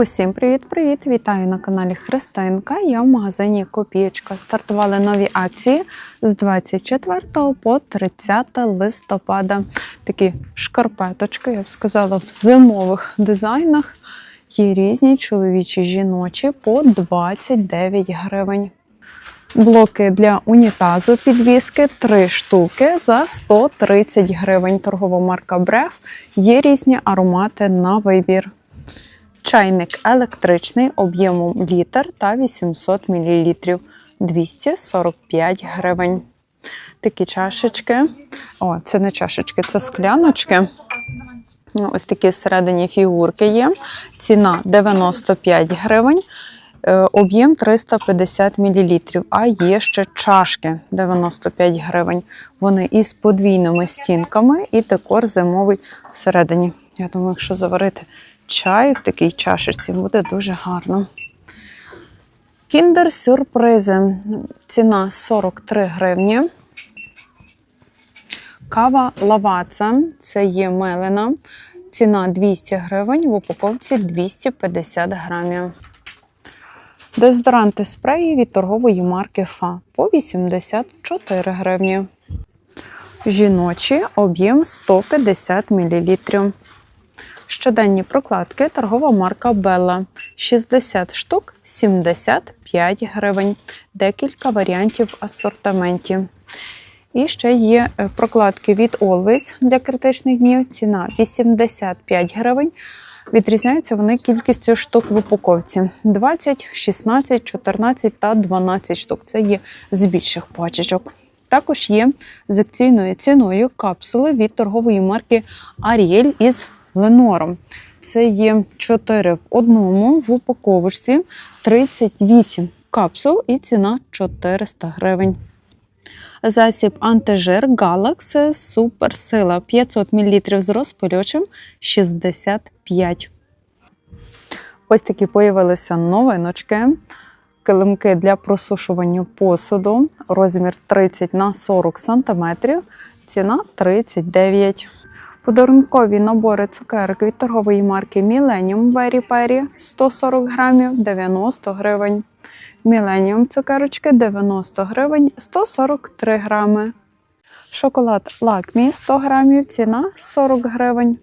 Усім привіт-привіт! Вітаю на каналі Христинка. Я в магазині Копієчка. Стартували нові акції з 24 по 30 листопада. Такі шкарпеточки, я б сказала, в зимових дизайнах. Є різні чоловічі жіночі по 29 гривень. Блоки для унітазу підвіски 3 штуки за 130 гривень. Торгова марка Бреф. Є різні аромати на вибір. Чайник електричний об'ємом літр та 800 мл 245 гривень. Такі чашечки. О, це не чашечки, це скляночки. Ну, Ось такі всередині фігурки є. Ціна 95 гривень. Е, Об'єм 350 мл, а є ще чашки 95 гривень. Вони із подвійними стінками і декор зимовий всередині. Я думаю, якщо заварити чай в такій чашечці, буде дуже гарно. Кіндер сюрпризи. Ціна 43 гривні. Кава лаваца, це є мелена. Ціна 200 гривень, в упаковці 250 грамів. Дезодоранти спреї від торгової марки ФА по 84 гривні. Жіночі об'єм 150 мл. Щоденні прокладки торгова марка Белла 60 штук 75 гривень. Декілька варіантів в асортименті. І ще є е, прокладки від Always для критичних днів. Ціна 85 гривень. Відрізняються вони кількістю штук в упаковці: 20, 16, 14 та 12 штук. Це є з більших пачечок. Також є з акційною ціною капсули від торгової марки Ariel із Ленором. Це є 4 в одному в упаковочці 38 капсул і ціна 400 гривень. Засіб антижир Galax Суперсила 500 мл з розпилючим 65. Ось такі появилися новиночки. Килимки для просушування посуду. Розмір 30 на 40 см. Ціна 39. Подарункові набори цукерок від торгової марки Millennium Berry Perry 140 грамів 90 гривень. Millennium цукерочки 90 гривень 143 грами. Шоколад Лакмі 100 грамів, ціна 40 гривень.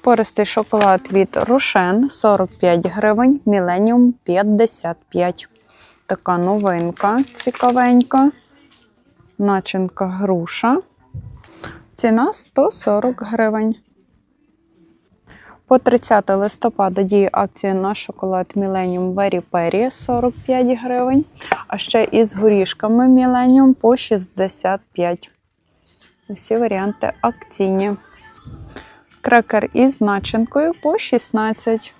Пористий шоколад від Рошен 45 гривень, Millennium 55. Така новинка цікавенька. Начинка груша. Ціна 140 гривень. По 30 листопада діє акція на шоколад Millennium Berry Perry 45 гривень. А ще із горішками Millennium по 65. Усі варіанти акційні. Крекер із начинкою по 16.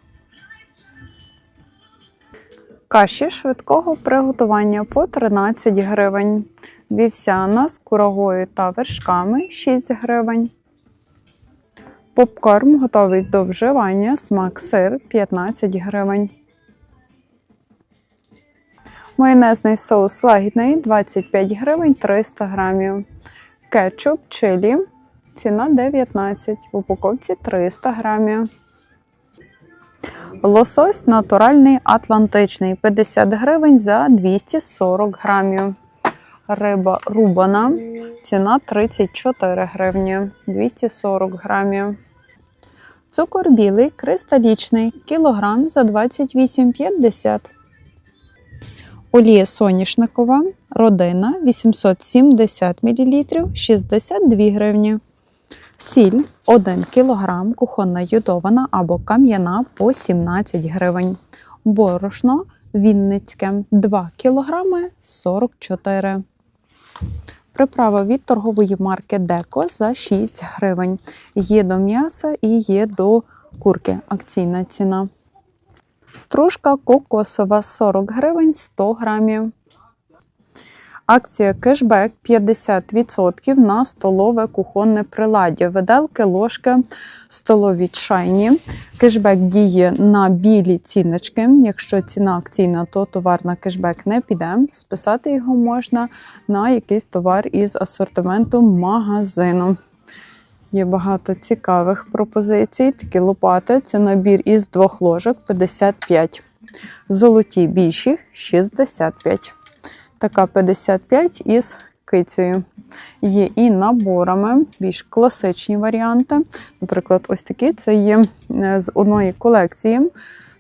Каші швидкого приготування по 13 гривень. Вівсяна з курагою та вершками 6 гривень. Попкорн готовий до вживання. Смак сир 15 гривень. Майонезний соус лагідний 25 гривень 300 грамів. Кетчуп чилі. Ціна 19. В упаковці 300 грамів. Лосось натуральний атлантичний 50 гривень за 240 грамів. Риба рубана. Ціна 34 гривні 240 грамів. Цукор білий кристалічний кілограм за 28,50. Олія соняшникова родина 870 мл 62 гривні. Сіль 1 кг кухонна йодована або кам'яна по 17 гривень. Борошно Вінницьке 2 кг 44 Приправа від торгової марки Деко за 6 гривень. Є до м'яса і є до курки. Акційна ціна. Стружка кокосова 40 гривень 100 грамів. Акція кешбек 50% на столове кухонне приладдя. Виделки, ложки, столові чайні. Кешбек діє на білі ціночки. Якщо ціна акційна, то товар на кешбек не піде. Списати його можна на якийсь товар із асортименту магазину. Є багато цікавих пропозицій. Такі лопати. Це набір із двох ложок 55. Золоті більші 65. Така 55 із кицею. Є і наборами, більш класичні варіанти. Наприклад, ось такі це є е, з одної колекції.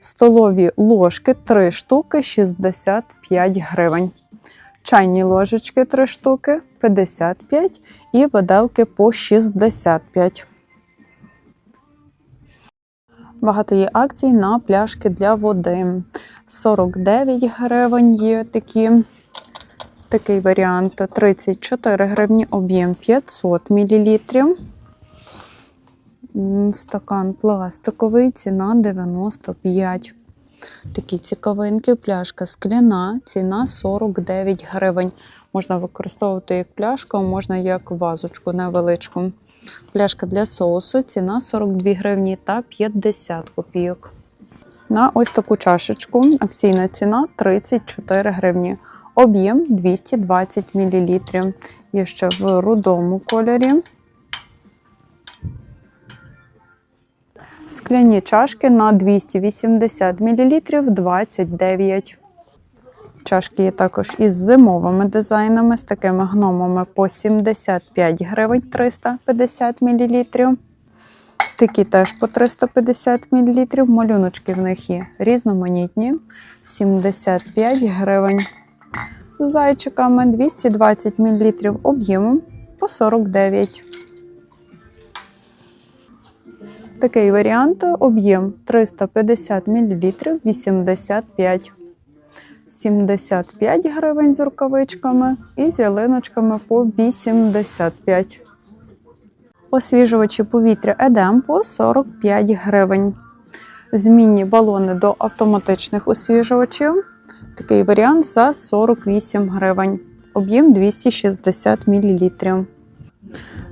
Столові ложки 3 штуки 65 гривень. Чайні ложечки 3 штуки 55 і виделки по 65. Багато є акцій на пляшки для води. 49 гривень є такі. Такий варіант 34 гривні, об'єм 500 мл. Стакан пластиковий, ціна 95. Такі цікавинки, пляшка скляна, ціна 49 гривень. Можна використовувати як пляшку, а можна як вазочку невеличку. Пляшка для соусу, ціна 42 гривні та 50 копійок. На ось таку чашечку акційна ціна 34 гривні. Об'єм 220 мл. Є ще в рудому кольорі. Скляні чашки на 280 мл 29. Чашки є також із зимовими дизайнами, з такими гномами по 75 гривень 350 мл. Такі теж по 350 мл. Малюночки в них є різноманітні. 75 гривень. З зайчиками 220 мл об'ємом по 49. Такий варіант об'єм 350 мл 85. 75 гривень з рукавичками і з ялиночками по 85. Освіжувачі повітря Едем по 45 гривень. Змінні балони до автоматичних освіжувачів. Такий варіант за 48 гривень. Об'єм 260 мл.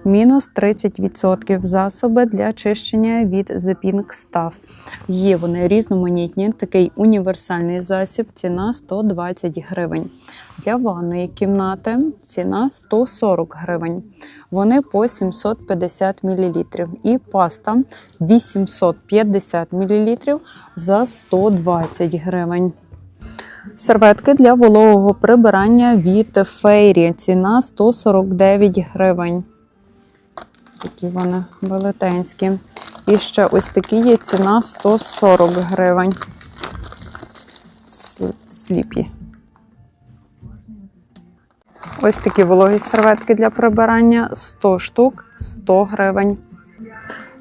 Мінус 30% засоби для чищення від The Pink. Є вони різноманітні, такий універсальний засіб, ціна 120 гривень. Для ванної кімнати ціна 140 гривень. Вони по 750 мл. І паста 850 мл за 120 гривень. Серветки для вологого прибирання від Фейрі. Ціна 149 гривень. Такі вони велетенські. І ще ось такі є ціна 140 гривень. Сліпі. Ось такі вологі серветки для прибирання 100 штук 100 гривень.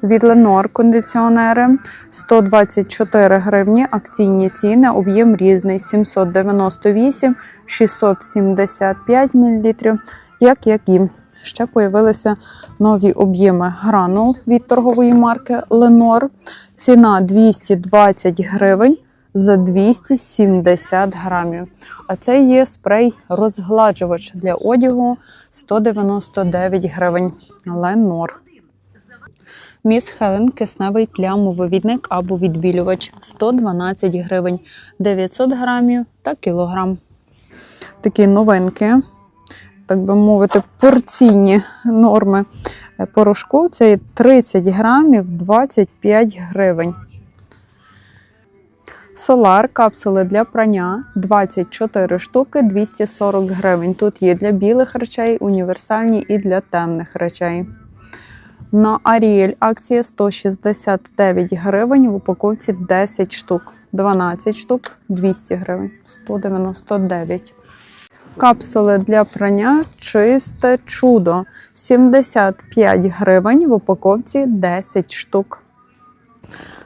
Від Ленор кондиціонери 124 гривні, акційні ціни, об'єм різний 798, 675 мл, як які. Ще появилися нові об'єми гранул від торгової марки Ленор. Ціна 220 гривень за 270 грамів. А це є спрей розгладжувач для одягу 199 гривень. Ленор. Міс Хелен кисневий плямовивідник або відбілювач 112 гривень 900 грамів та кілограм. Такі новинки, так би мовити, порційні норми порошку. Це є 30 грамів 25 гривень. Солар капсули для прання 24 штуки 240 гривень. Тут є для білих речей, універсальні і для темних речей. На Аріель акція 169 гривень, в упаковці 10 штук, 12 штук 200 гривень, 199. Капсули для прання чисте чудо 75 гривень, в упаковці 10 штук.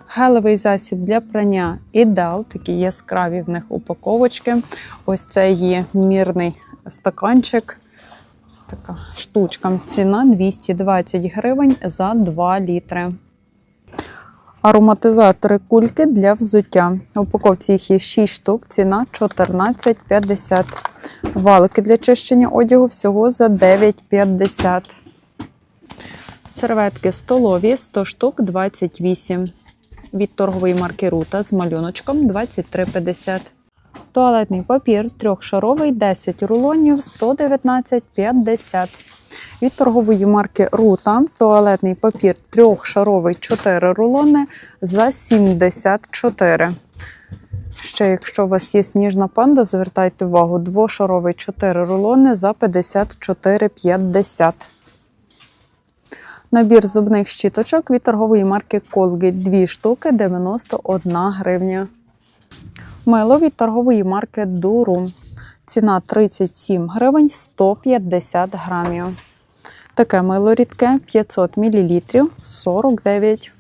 Гелевий засіб для прання ідеал, такі яскраві в них упаковочки. Ось це є мірний стаканчик. Така штучка. Ціна 220 гривень за 2 літри. Ароматизатори кульки для взуття. У упаковці їх є 6 штук, ціна 14,50. Валики для чищення одягу всього за 9,50. Серветки столові 100 штук 28. Від торгової марки Рута з малюночком 23,50. Туалетний папір трьохшаровий 10 рулонів 119,50. Від торгової марки Рута туалетний папір трьохшаровий 4 рулони за 74. Ще, якщо у вас є сніжна панда, звертайте увагу, двошаровий 4 рулони за 54,50. Набір зубних щіточок від торгової марки Colgate 2 штуки 91 гривня. Мило від торгової марки Durum. Ціна 37 гривень 150 грамів. Таке мило рідке 500 мл 49